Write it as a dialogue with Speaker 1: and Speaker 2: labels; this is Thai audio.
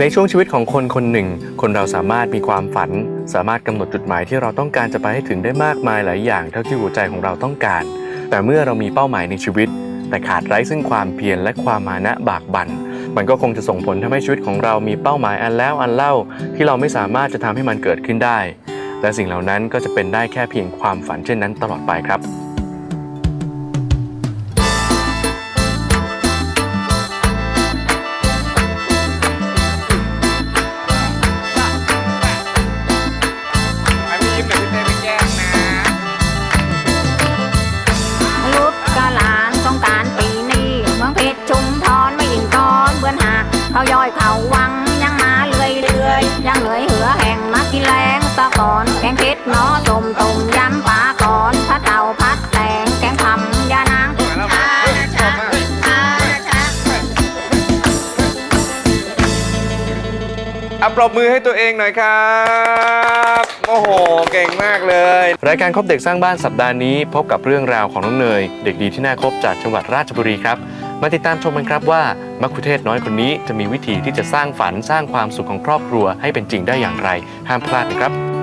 Speaker 1: ในช่วงชีวิตของคนคนหนึ่ง คนเราสามารถมีความฝัน สามารถกำหนดจุดหมายที่เราต้องการจะไปให้ถึงได้มากมายหลายอย่างเท่าที่หัวใจของเราต้องการ แต่เมื่อเรามีเป้าหมายในชีวิต แต่ขาดไร้ซึ่งความเพียรและความมานะบากบัน่นมันก็คงจะส่งผลทำให้ชีวิตของเรามีเป้าหมายอันแล้วอันเล่า ที่เราไม่สามารถจะทำให้มันเกิดขึ้นได้ และสิ่งเหล่านั้นก็จะเป็นได้แค่เพียงความฝันเช่นนั้นตลอดไปครับ
Speaker 2: ยิ้มหน่อยพี่เต้ไม่แกล้งนะ
Speaker 3: ลุดกะหลานสงกรารปีนี้เมืองเพชรชุมพรไม่ยินกอนเบือนหาเขาย่อยเขาวังยังมาเรื่อยเรื่อยๆยังเหนื่อยเหือแห่งมากินแรงตะก่อนแกงเพชรหนอต้มต้ม
Speaker 2: อะปรบมือให้ตัวเองหน่อยครับ โอ้โห เก่งมากเลย
Speaker 1: รายการครบเด็กสร้างบ้านสัปดาห์นี้พบกับเรื่องราวของน้องเนย เด็กดีที่น่าคบจากจังหวัดราชบุรีครับ มาติดตามชมกันครับว่ามัคคุเทศน้อยคนนี้จะมีวิธีที่จะสร้างฝันสร้างความสุขของครอบครัวให้เป็นจริงได้อย่างไร ห้ามพลาดนะครับ